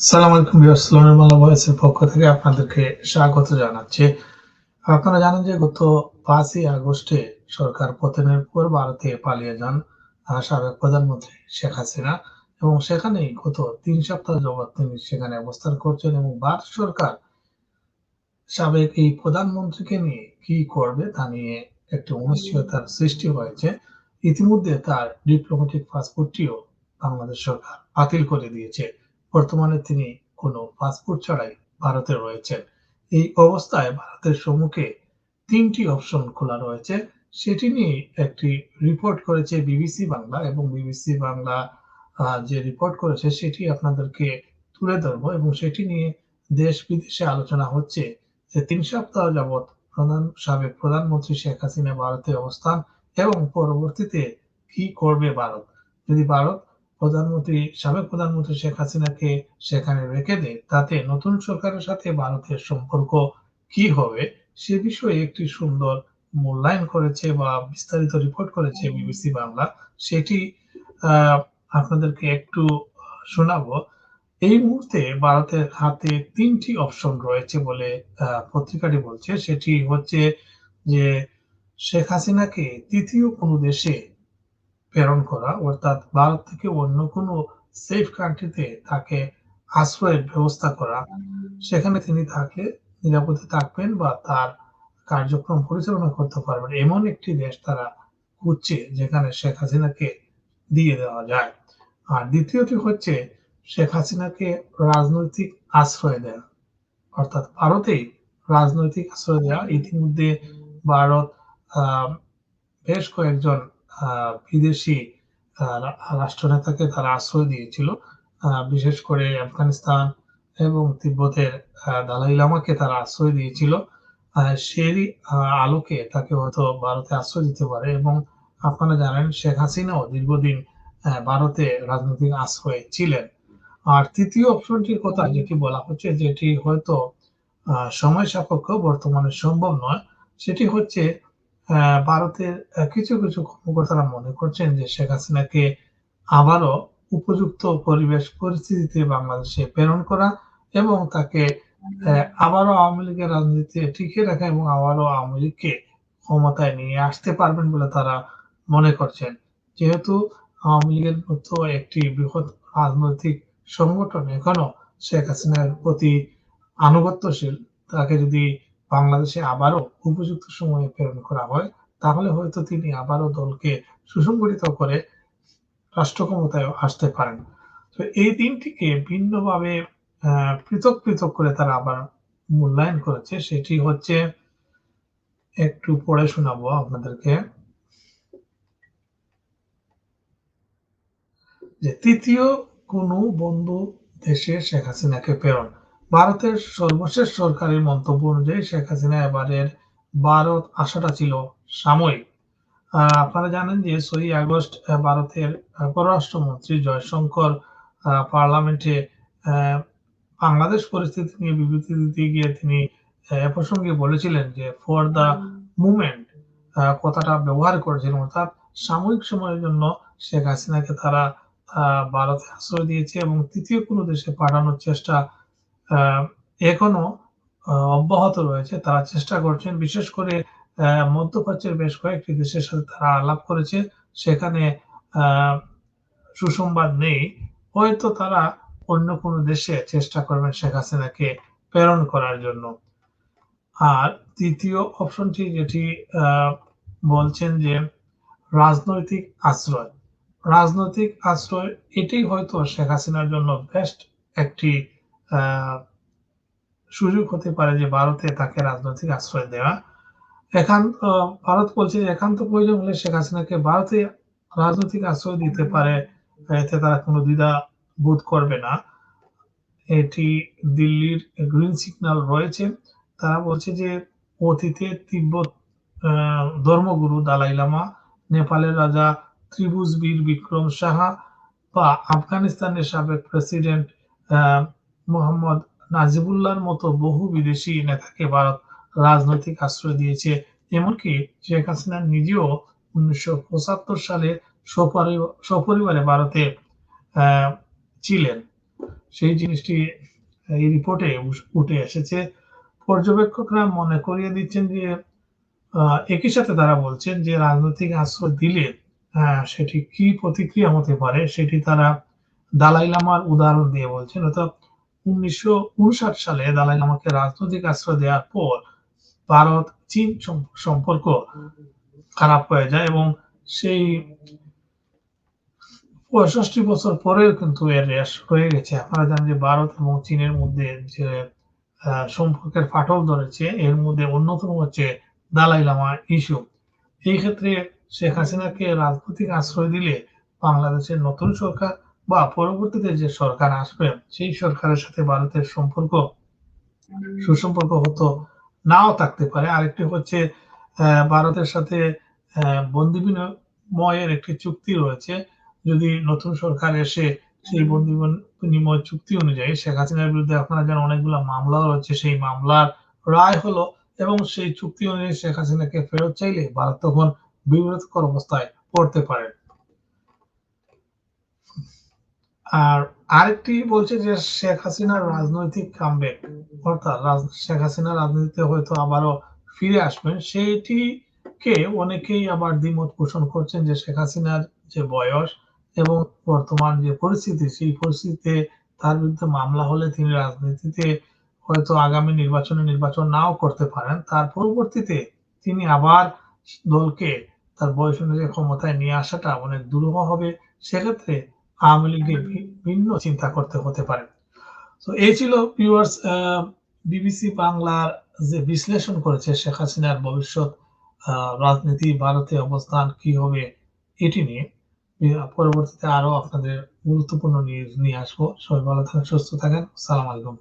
সালাম আলাইকুম বিয়াসলামের বাংলা ভয়েসের পক্ষ থেকে আপনাদেরকে স্বাগত জানাচ্ছি। আপনারা জানেন যে গত পাঁচই আগস্টে সরকার পতনের পর ভারতে পালিয়ে যান সাবেক প্রধানমন্ত্রী শেখ হাসিনা এবং সেখানেই গত তিন সপ্তাহ যাবৎ তিনি সেখানে অবস্থান করছেন এবং ভারত সরকার সাবেক এই প্রধানমন্ত্রীকে নিয়ে কি করবে তা নিয়ে একটি অনিশ্চয়তার সৃষ্টি হয়েছে। ইতিমধ্যে তার ডিপ্লোম্যাটিক পাসপোর্টটিও বাংলাদেশ সরকার বাতিল করে দিয়েছে। বর্তমানে তিনি কোনো পাসপোর্ট ছাড়াই ভারতে রয়েছেন। এই অবস্থায় ভারতের সম্মুখে তিনটি অপশন খোলা রয়েছে। সেটি নিয়ে একটি রিপোর্ট করেছে বিবিসি বাংলা এবং বিবিসি বাংলা যে রিপোর্ট করেছে সেটি আপনাদেরকে তুলে ধরবো এবং সেটি নিয়ে দেশ বিদেশে আলোচনা হচ্ছে যে তিন সপ্তাহ যাবৎ প্রধান সাবেক প্রধানমন্ত্রী শেখ হাসিনা ভারতে অবস্থান এবং পরবর্তীতে কি করবে ভারত? যদি ভারত প্রধানমন্ত্রী, সাবেক প্রধানমন্ত্রী শেখ হাসিনাকে সেখানে রেখে দেয় তাতে নতুন সরকারের সাথে ভারতের সম্পর্ক কি হবে সে বিষয়ে একটি সুন্দর মূল্যায়ন করেছে বা বিস্তারিত রিপোর্ট করেছে বিবিসি বাংলা। সেটি আপনাদেরকে একটু শোনাবো। এই মুহূর্তে ভারতের হাতে তিনটি অপশন রয়েছে বলে পত্রিকাটি বলছে। সেটি হচ্ছে যে শেখ হাসিনাকে তৃতীয় কোনো দেশে প্রেরণ করা, অর্থাৎ ভারত থেকে অন্য কোনো সেফ কান্ট্রিতে তাকে আশ্রয়ের ব্যবস্থা করা। সেখানে তিনি থাকলে নিরাপদে থাকবেন বা তার কার্যক্রম পরিচালনা করতে পারবেন। এমন একটি দেশ তারা খুঁজছে যেখানে শেখ হাসিনাকে দিয়ে দেওয়া যায়। আর দ্বিতীয়টি হচ্ছে শেখ হাসিনাকে রাজনৈতিক আশ্রয় দেওয়া অর্থাৎ ভারতেই রাজনৈতিক আশ্রয় দেওয়া ইতিমধ্যে ভারত বেশ কয়েকজন বিদেশি রাষ্ট্রনেতাকে তারা আশ্রয় দিয়েছিল। বিশেষ করে আফগানিস্তান এবং তিব্বতের দালাই লামাকে তারা আশ্রয় দিয়েছিল। আহ, আলোকে তাকে হয়তো ভারতে আশ্রয় দিতে পারে এবং আপনারা জানেন শেখ হাসিনাও দীর্ঘদিন ভারতে রাজনৈতিক আশ্রয়ে ছিলেন। আর তৃতীয় অপশনটির কথা যেটি বলা হচ্ছে যেটি হয়তো সময় সাপেক্ষ বর্তমানে সম্ভব নয় সেটি হচ্ছে ভারতের কিছু কিছু কর্মকর্তারা মনে করছেন যে শেখ হাসিনাকে আবারও উপযুক্ত পরিবেশ, পরিস্থিতিতে বাংলাদেশে প্রেরণ করা এবং তাকে আবারও আওয়ামী লীগের রাজনীতিতে টিকিয়ে রাখা এবং আবারও আওয়ামী লীগকে ক্ষমতায় নিয়ে আসতে পারবেন বলে তারা মনে করছেন। যেহেতু আওয়ামী লীগের মতো একটি বৃহৎ রাজনৈতিক সংগঠন এখনও শেখ হাসিনার প্রতি আনুগত্যশীল, তাকে যদি বাংলাদেশে আবারও উপযুক্ত সময়ে প্রেরণ করা হয়, তাহলে হয়তো তিনি আবারও দলকে সুসংগঠিত করে রাষ্ট্র ক্ষমতায় আসতে পারেন। তো এই দিনটিকে ভিন্নভাবে পৃথক পৃথক করে তারা আবার মূল্যায়ন করেছে। সেটি হচ্ছে, একটু পড়ে শোনাবো আপনাদেরকে। যে তৃতীয় কোনো বন্ধু দেশে শেখ হাসিনাকে প্রেরণ। ভারতের সর্বশেষ সরকারের মন্তব্য অনুযায়ী শেখ হাসিনা এবারের ভারত আসাটা ছিল সাময়িক। আপনারা জানেন যে ছয়ই আগস্ট ভারতের পররাষ্ট্রমন্ত্রী জয়শঙ্কর পার্লামেন্টে বাংলাদেশ পরিস্থিতি নিয়ে বিবৃতি দিতে গিয়ে তিনি এ প্রসঙ্গে বলেছিলেন যে ফর দ্য মুভমেন্ট কথাটা ব্যবহার করেছিলেন অর্থাৎ সাময়িক সময়ের জন্য শেখ হাসিনাকে তারা ভারতে আশ্রয় দিয়েছে এবং তৃতীয় কোনো দেশে পাঠানোর চেষ্টা এখনও অব্যাহত রয়েছে। তারা চেষ্টা করছেন, বিশেষ করে মধ্যপ্রাচ্যের বেশ কয়েকটি দেশের সাথে তারা আলাপ করেছে। সেখানে সুসংবাদ নেই। হয়তো তারা অন্য কোনো দেশে চেষ্টা করবেন শেখ হাসিনাকে প্রেরণ করার জন্য। আর তৃতীয় অপশনটি যেটি বলছেন যে রাজনৈতিক আশ্রয়। রাজনৈতিক আশ্রয়, এটাই হয়তো শেখ হাসিনার জন্য বেস্ট একটি সুযোগ হতে পারে যে ভারতে তাকে রাজনৈতিক আশ্রয় দেওয়া। একান্ত ভারত বলছে একান্ত প্রয়োজন হলে শেখ হাসিনাকে ভারতে রাজনৈতিক আশ্রয় দিতে পারে, এতে তারা কোনো দ্বিধা বোধ করবে না। এটি দিল্লির গ্রিন সিগন্যাল রয়েছে। তারা বলছে যে অতীতে তিব্বত ধর্মগুরু দালাই লামা, নেপালের রাজা ত্রিভুজ বীর বিক্রম সাহা বা আফগানিস্তানের সাবেক প্রেসিডেন্ট মোহাম্মদ নাজিবুল্লাহর মতো বহু বিদেশি নেতাকে ভারত রাজনৈতিক আশ্রয় দিয়েছে। এমনকি শেখ হাসিনা নিজেও উনিশশো পঁচাত্তর সালে সপরিবারে ভারতে ছিলেন। সেই জিনিসটি, এই রিপোর্টে উঠে এসেছে। পর্যবেক্ষকরা মনে করিয়ে দিচ্ছেন যে একই সাথে তারা বলছেন যে, রাজনৈতিক আশ্রয় দিলে সেটি কি প্রতিক্রিয়া হতে পারে, সেটি তারা দালাই লামার উদাহরণ দিয়ে বলছেন। অর্থাৎ উনিশশো সালে দালাই লামাকে রাজনৈতিক আশ্রয় দেওয়ার পর ভারত চীন সম্পর্ক খারাপ হয়ে যায় এবং সেই পঁয়ষট্টি বছর পরেও কিন্তু এর রেশ হয়ে গেছে। আপনারা জানেন যে ভারত এবং চীনের মধ্যে যে সম্পর্কের ফাটল ধরেছে, এর মধ্যে অন্যতম হচ্ছে দালাই লামা ইস্যু। এই ক্ষেত্রে শেখ হাসিনাকে রাজনৈতিক আশ্রয় দিলে বাংলাদেশের নতুন সরকার বা পরবর্তীতে যে সরকার আসবে, সেই সরকারের সাথে ভারতের সম্পর্ক সুসম্পর্ক হতো, নাও থাকতে পারে। আরেকটি হচ্ছে ভারতের সাথে বন্দি বিনিময়ের একটি চুক্তি রয়েছে। যদি নতুন সরকার এসে সেই বন্দি বিনিময় চুক্তি অনুযায়ী শেখ হাসিনার বিরুদ্ধে আপনারা জানেন অনেকগুলো মামলা রয়েছে, সেই মামলার রায় হলো এবং সেই চুক্তি অনুযায়ী শেখ হাসিনাকে ফেরত চাইলে ভারত তখন বিব্রতকর অবস্থায় পড়তে পারে। আর আরেকটি বলছে যে শেখ হাসিনার রাজনৈতিক কামব্যাক অর্থাৎ শেখ হাসিনা রাজনীতিতে হয়তো আবারও ফিরে আসবেন। সেইটিকে অনেকেই আবার দ্বিমত পোষণ করছেন যে শেখ হাসিনার যে বয়স এবং বর্তমান যে পরিস্থিতি, সেই পরিস্থিতিতে তার বিরুদ্ধে মামলা হলে তিনি রাজনীতিতে হয়তো আগামী নির্বাচনে নির্বাচন নাও করতে পারেন। তার পরবর্তীতে তিনি আবার দলকে তার বয়স অনুযায়ী ক্ষমতায় নিয়ে আসাটা অনেক দুরূহ হবে। সেক্ষেত্রে আওয়ামী লীগের ভিন্ন চিন্তা করতে হতে পারে। তো এই ছিল ভিউয়ার্স বিবিসি বাংলার যে বিশ্লেষণ করেছে শেখ হাসিনার ভবিষ্যৎ রাজনীতি, ভারতে অবস্থান, কি হবে, এটি নিয়ে। পরবর্তীতে আরও আপনাদের গুরুত্বপূর্ণ নিউজ নিয়ে আসব। সবাই ভালো থাকেন, সুস্থ থাকেন। সালাম আলাইকুম।